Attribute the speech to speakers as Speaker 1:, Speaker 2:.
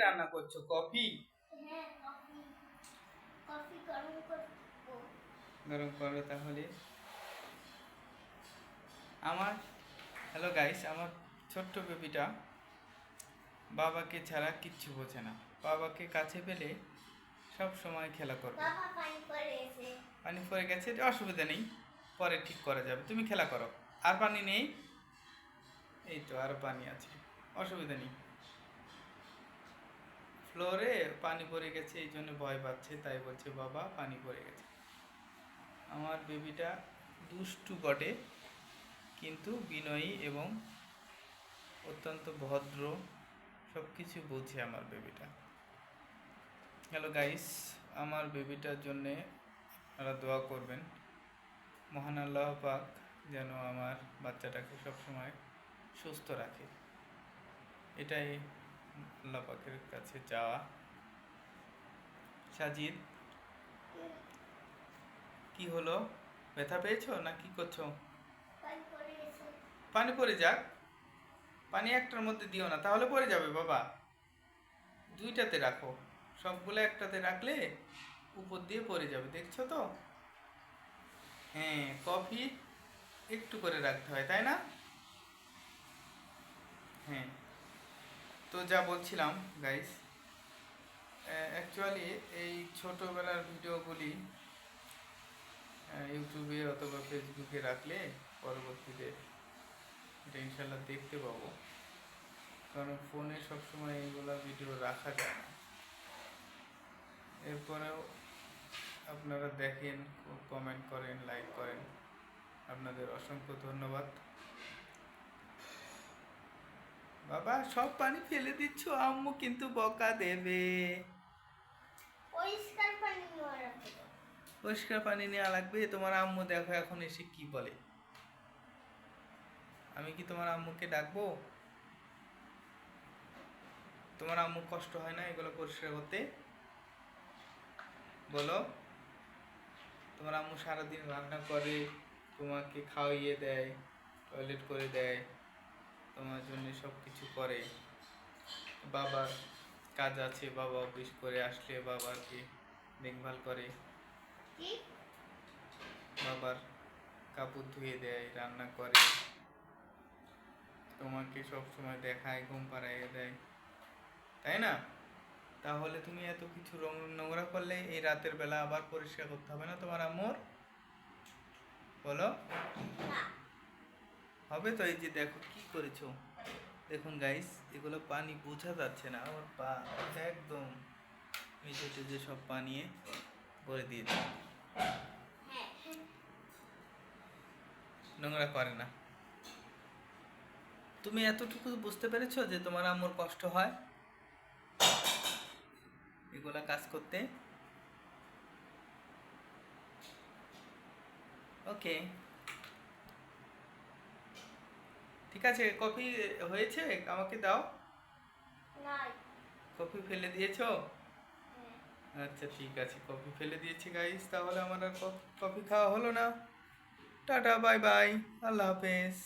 Speaker 1: রান্না করছ? কফি?
Speaker 2: হ্যাঁ গরম করব।
Speaker 1: তাহলে। আমার হ্যালো গাইস আমার ছোট্ট বেবিটা বাবাকে ছাড়া কিচ্ছু বোঝে না। বাবাকে কাছে পেলে সব সময় খেলা করবে।
Speaker 2: পানি পরে
Speaker 1: গেছে। অসুবিধা নেই। পরে ঠিক করা যাবে। তুমি খেলা করো। আর পানি নেই? এই তো আর পানি আছে। অসুবিধা নেই। ফ্লোরে পানি পড়ে গেছে, এই জন্য ভয় পাচ্ছে, তাই বলছে, বাবা, পানি পড়ে গেছে। আমার বেবিটা দুষ্টু বটে, কিন্তু বিনয়ী এবং অত্যন্ত ভদ্র সব কিছু বোঝে আমার বেবিটা। হ্যালো গাইস আমার বেবিটার জন্যে আপনারা দোয়া করবেন। মহান আল্লাহ পাক যেন আমার বাচ্চাটাকে সবসময় সুস্থ রাখে। এটাই আল্লাহ পাকের কাছে চাওয়া সাজিদ কি হলো? ব্যথা পেয়েছ না কি করছ?
Speaker 2: পানি পরে এসে
Speaker 1: পানি পড়ে যাক। পানি একটার মধ্যে দিও না তাহলে পড়ে যাবে বাবা। দুইটাতে রাখো। সবগুলো একটাতে রাখলে উপর দিয়ে পড়ে যাবে দেখছ তো? হ্যাঁ কফি একটু করে রাখতে হয় তাই না? হ্যাঁ। তো যা বলছিলাম গাইস অ্যাকচুয়ালি এই ছোটোবেলার ভিডিওগুলি ইউটিউবে অথবা ফেসবুকে রাখলে পরবর্তীতে এটা ইনশাল্লাহ দেখতে পাবো। কারণ ফোনে সবসময় এইগুলা ভিডিও রাখা যায় না। এরপরেও আপনারা দেখেন কমেন্ট করেন লাইক করেন। আপনাদের অসংখ্য ধন্যবাদ। বাবা সব পানি ফেলে দিচ্ছ আম্মু কিন্তু বকা দেবে।
Speaker 2: পরিষ্কার পানি নেওয়া
Speaker 1: লাগবে। তোমার আম্মু দেখো এখন এসে কি বলে। আমি কি তোমার আম্মুকে ডাকবো? তোমার আম্মু কষ্ট হয় না এগুলো পরিষ্কার করতে? বলো। তোমার আম্মু সারাদিন রান্না করে তোমাকে খাওয়িয়ে দেয় টয়লেট করে দেয়। তোমার জন্য সব কিছু করে। বাবার কাজ আছে বাবা অফিস করে আসলে বাবাকে দেখভাল করে। বাবার কাপড় ধুয়ে দেয় রান্না করে। তোমাকে সব সময় দেখায় ঘুম পাড়াইয়ে দেয়। তাই না? তাহলে তুমি এত কিছু রং নোংরা করলে এই রাতের বেলা আবার পরিষ্কার করতে হবে না তোমার আম্মুর? বলো। হবে তো এই যে দেখো কি করেছ? দেখুন গাইস এগুলো পানি বোঝা যাচ্ছে না। আমার পা একদম মেঝে টেজে সব পানিয়ে ভরে দিয়েছে। নোংরা করে না। তুমি এতটুকু বুঝতে পেরেছ যে তোমার আম্মুর কষ্ট হয়? এগুলা কাজ করতে? ওকে ঠিক আছে কফি হয়েছে? আমাকে দাও। কফি ফেলে দিয়েছ?
Speaker 2: হ্যাঁ।
Speaker 1: আচ্ছা ঠিক আছে কফি ফেলে দিয়েছি গাইস তাহলে আমার আর কফি খাওয়া হলো না। টাটা বাই বাই আল্লাহ হাফেজ।